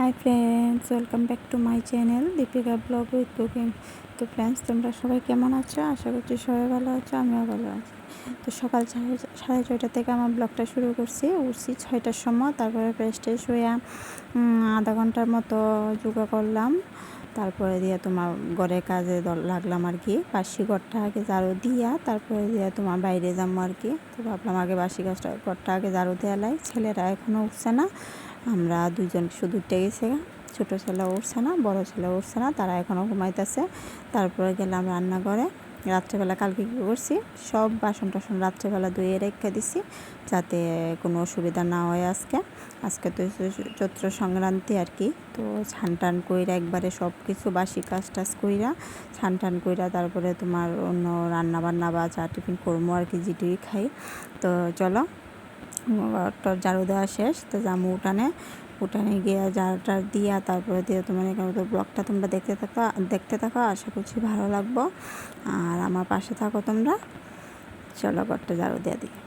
Hi friends welcome back to my channel Deepika blog with cooking তো friends তোমরা সবাই কেমন আছো? আশা করছি সবাই ভালো আছো, আমিও ভালো আছি। তো সকাল সাড়ে ছয়টা থেকে আমার ব্লগটা শুরু করছি। উঠছি ছয়টার সময়, তারপরে ফ্রেস্টে শুয়ে আধা ঘণ্টার মতো যোগা করলাম। তারপরে দিয়া তোমার ঘরের কাজে লাগলাম আর কি। বাসি ঘরটা আগে জারু দিয়া তারপরে দিয়া তোমার বাইরে যাব আর কি। তো ভাবলাম আগে বাসি গাছটা ঘরটা আগে জারু দেওয়া লাই। ছেলেরা এখনও উঠছে না। আমরা দুজন শুধু গেছে ছোটো ছেলে উঠছে না, বড়ো ছেলে উঠছে না, তারা এখনও ঘুমাইতেছে। তারপরে গেলাম রান্নাঘরে। রাত্রেবেলা কালকে কী করছি? সব বাসন টাসন রাত্রেবেলা ধুয়ে রেখে দিছি যাতে কোনো অসুবিধা না হয় আজকে। আজকে তো চৈত্র সংক্রান্তি আর কি, তো ছান টান কইরা একবারে সব কিছু বাসি কাজ টাজ কইরা ছান টান কইরা তারপরে তোমার অন্য রান্না বান্না বা চা টিফিন করব আর কি যেটুই খাই। তো চলো ঘরটা ঝাড়ু দেওয়া শেষ, তো জামু উঠানে। উঠানে গিয়ে ঝাড়টা দিয়া তারপরে দিয়ে তোমার এখানে তো ব্লগটা তোমরা দেখতে থাকো দেখতে থাকো, আশা করছি ভালো লাগবো। আর আমার পাশে থাকো তোমরা। চলো ঘরটা ঝাড়ু দিয়ে দিই।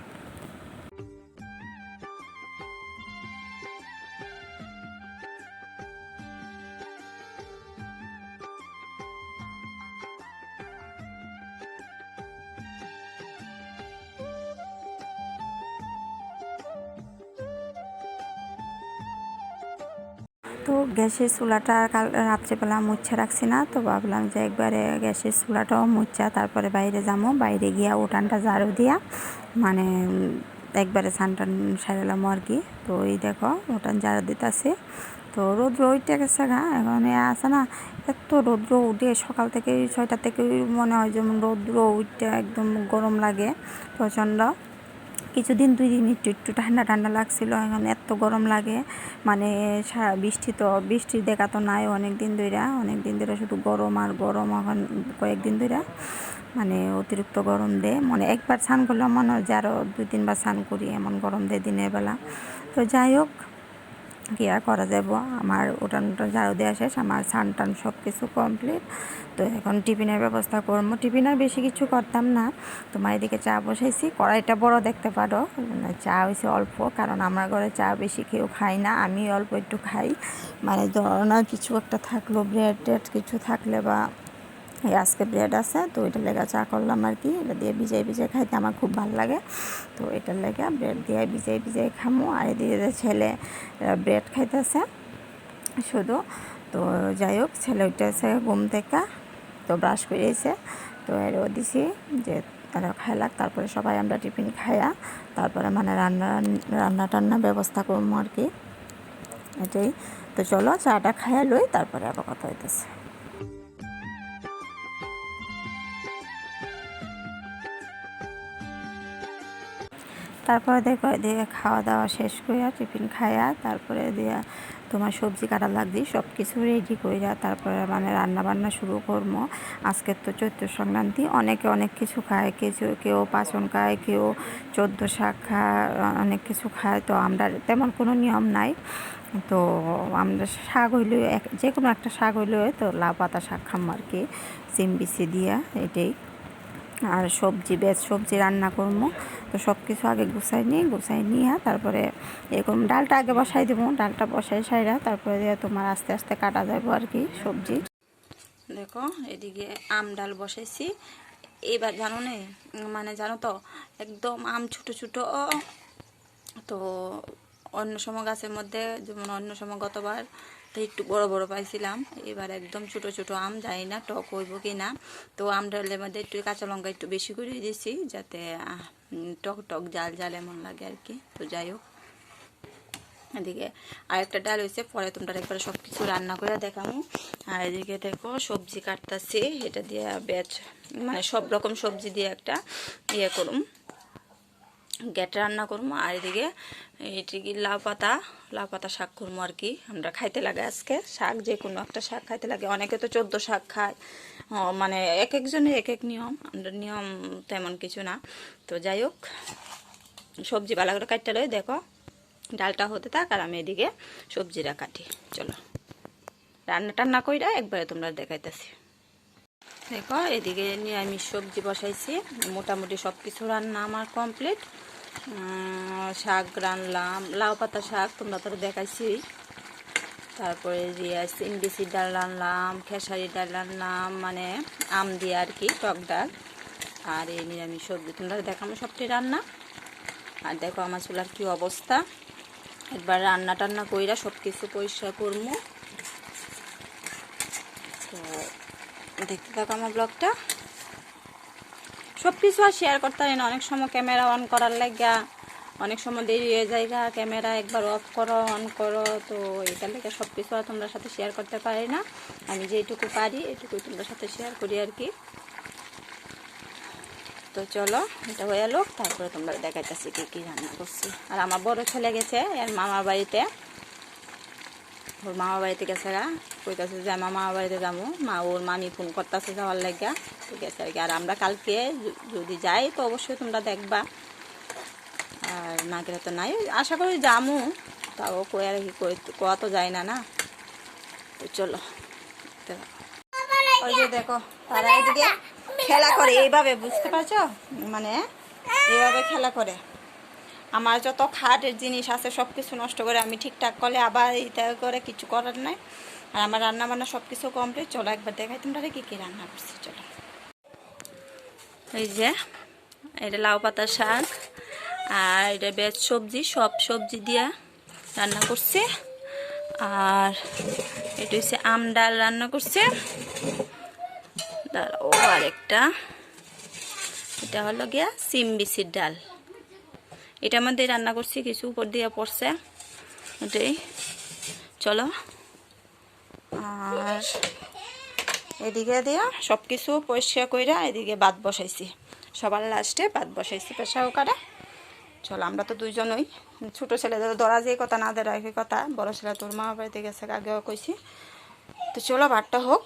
তো গ্যাসের চুলাটা কাল রাত্রেবেলা মুচ্ছে রাখছি না, তো ভাবলাম যে একবারে গ্যাসের চুলাটাও মুচ্ছা তারপরে বাইরে যাব বাইরে গিয়া উঠানটা ঝাড়ু দিয়া মানে একবারে সানটান সারালাম আর কি। তো এই দেখো, উঠান ঝাড়ু দিতেছে। তো রৌদ্র উঠে গেছে গা, এখন আছে না, এত রৌদ্র উঠে সকাল থেকে ছয়টা থেকে মনে হয় যেমন রৌদ্র উঠে একদম গরম লাগে, প্রচণ্ড। কিছুদিন, দুই দিন একটু একটু ঠান্ডা ঠান্ডা লাগছিল, এখন এত গরম লাগে। মানে সারা বৃষ্টি তো, বৃষ্টির দেখা তো নাই অনেক দিন ধরে অনেক দিন ধরে শুধু গরম আর গরম এখন কয়েকদিন ধরে মানে অতিরিক্ত গরম দেয় মানে একবার স্নান করলাম, মনে হয় যে আরও দুই, তিনবার স্নান করি, এমন গরম দেয় দিনের বেলা। তো যাই হোক আর করা যাব? আমার উঠান উঠান ঝাড়ু দেওয়া শেষ, আমার সান টান সব কিছু কমপ্লিট তো এখন টিফিনের ব্যবস্থা করব। টিফিন আর বেশি কিছু করতাম না। তোমার এদিকে চা বসাইছি, কড়াইটা বড় দেখতে পারো। মানে চা হয়েছে অল্প, কারণ আমার ঘরে চা বেশি কেউ খাই না আমি অল্প একটু খাই। মানে ধরো না, কিছু একটা থাকল ব্রেড টেড কিছু থাকলে বা আজকে ব্রেড আছে, তো এটা লেগে চা করলাম আর কি। এটা দিয়ে ভিজাই ভিজাই খাইতে আমার খুব ভালো লাগে। তো এটার লেগে ব্রেড দিয়ে ভিজাই ভিজাই খামো। আর এদিকে ছেলে ব্রেড খাইতেছে শুধু। তো যাই হোক, ছেলে উঠেছে ঘুম থেকে, তো ব্রাশ করেছে তো এরও দিছি যে তারা খাইলাক তারপরে সবাই আমরা টিফিন খাইয়া, তারপরে মানে রান্না রান্না টান্না ব্যবস্থা করব আর কি। এটাই। তো চলো, চাটা খাইয়া লই, তারপরে আবার কথা হইতেছে। তারপরে দেখো দিয়ে খাওয়া দাওয়া শেষ করিয়া টিফিন খাইয়া তারপরে দিয়া তোমার সবজি কাটা লাগছি সব কিছু রেডি কইরা তারপরে মানে রান্না বান্না শুরু করব আজকের তো চৈত্র সংক্রান্তি, অনেকে অনেক কিছু খায়, কিছু কেউ পাচন খায়, কেউ চোদ্দ শাক খায়, অনেক কিছু খায়। তো আমরা তেমন কোনো নিয়ম নাই। তো আমরা শাক হইলে যে কোনো একটা শাক হইলে তো লাউ পাতা শাক খাম আর কি, সিম বিচি দিয়া এটাই। আর সবজি বেশ সবজি রান্না করব তো সব কিছু আগে গুছাই নিই, গুছাই নিয়ে তারপরে এরকম ডালটা আগে বসাই দেবো। ডালটা বসাই সাইরা তারপরে তোমার আস্তে আস্তে কাটা যাব আর কি সবজি। দেখো, এদিকে আম ডাল বসাইছি। এবার জানো নে মানে জানো তো, একদম আম ছোট ছোট। তো অন্য সময় গাছের মধ্যে, যেমন অন্য সময় গতবার, তো একটু বড় বড় পাইছিলাম। এবার একদম ছোট ছোট আম যাই না টক হইব কি না তো আম ডালের মধ্যে একটু কাঁচা লঙ্কা একটু বেশি করে দিয়েছি যাতে টক টক জাল জাল এমন লাগে আর কি। তো যাই হোক। এদিকে আরেকটা ডাল হয়েছে পরে তোমরা একবারে সব কিছু রান্না করে দেখামো। আর এদিকে দেখো সবজি কাটতাছি, এটা দিয়ে বেচ মানে সব রকম সবজি দিয়ে একটা ইয়ে করুম। গ্যাট রান্না করব। আর এদিকে এটি কি লাউ পাতা লাউ পাতা শাক করব আর কি। আমরা খাইতে লাগে আজকে শাক, যে কোনো একটা শাক খাইতে লাগে। অনেকে তো চোদ্দ শাক খায়। মানে এক একজনের এক এক নিয়ম। আমরা নিয়ম তেমন কিছু না। তো যাই হোক, সবজি ভালো করে কাটতে লই। দেখো, ডালটা হতে থাক আর আমি এদিকে সবজিটা কাটি। চলো, রান্না টান্না কইরা একবারে তোমরা দেখাইতেছি। দেখো, এদিকে নিরামিষ সবজি বসাইছি। মোটামুটি সব কিছু রান্না আমার কমপ্লিট। শাক রানলাম। লাউ পাতা শাক তোমরা তো দেখাইছি তারপরে দিয়ে সিমবিসির ডাল রান্নাম খেসারি ডাল রান্নাম মানে আম দিয়ে আর কি, টক ডাল আর এই নিরামিষ সবজি। তোমরা দেখাবো সবটি রান্না। আর দেখো আমার চুলার কি অবস্থা। একবার রান্না টান্না কইরা সব কিছু পরিষ্কার করব তো দেখতে থাকো আমার ব্লগটা। সব কিছু আর শেয়ার করতে পারি না। অনেক সময় ক্যামেরা অন করার লাগা, অনেক সময় দেরি হয়ে যায় ক্যামেরা একবার অফ করো অন করো, তো এটার লেগে সব কিছু আর তোমরা সাথে শেয়ার করতে পারি না। আমি যেটুকু পারি, এটুকুই তোমরা সাথে শেয়ার করি আর কি। তো চলো, এটা হয়ে এলো। তারপরে তোমরা দেখাইতেছি কি কি রান্না করছি। আর আমার বড় ছেলে গেছে, এর মামার বাড়িতে। ওর মামার বাড়িতে গেছে গা। কইতাছে যে, আমার মামার বাড়িতে যাব। মা, ওর মামি ফোন করতেছে যাওয়ার লাগিয়া তো গেছে আর কি। আর আমরা কালকে যদি যাই, তো অবশ্যই তোমরা দেখবা। আর না গেলে তো নাই। আশা করি যামু। তাও কই আর কি কোয়া তো যায় না না? তো চলো। ওই যে দেখো, তারা খেলা করে। এইভাবে, বুঝতে পারছ? মানে এইভাবে খেলা করে। আমার যত খাটের জিনিস আছে সব কিছু নষ্ট করে আমি ঠিকঠাক করলে আবার এটা করে কিছু করার নাই। আর আমার রান্না বান্না সব কিছু কমপ্লিট চলো একবার দেখাই। তোমরা কি কী রান্না করছি, চলো। এই যে, এটা লাউ পাতা শাক, আর এটা বেশ সবজি, সব সবজি দিয়া রান্না করছে। আর এটা হচ্ছে আম ডাল রান্না করছে। ডাল ও আরেকটা। এটা হলো গিয়া সিম বিচির ডাল। এটার মধ্যে রান্না করছি, কিছু উপর দিয়ে পড়ছে। এটাই চলো। আর এদিকে দিয়া সব কিছু পরিষ্কার কইরা এদিকে ভাত বসাইছি। সবার লাস্টে ভাত বসাইছি পেশা ওকারে চলো, আমরা তো দুইজনই। ছোটো ছেলেদের ধরা যে কথা, না দেওয়া কথা। বড় ছেলে তোর মা বাড়িতে গেছে, আগেও কইছি। তো চলো, ভাতটা হোক।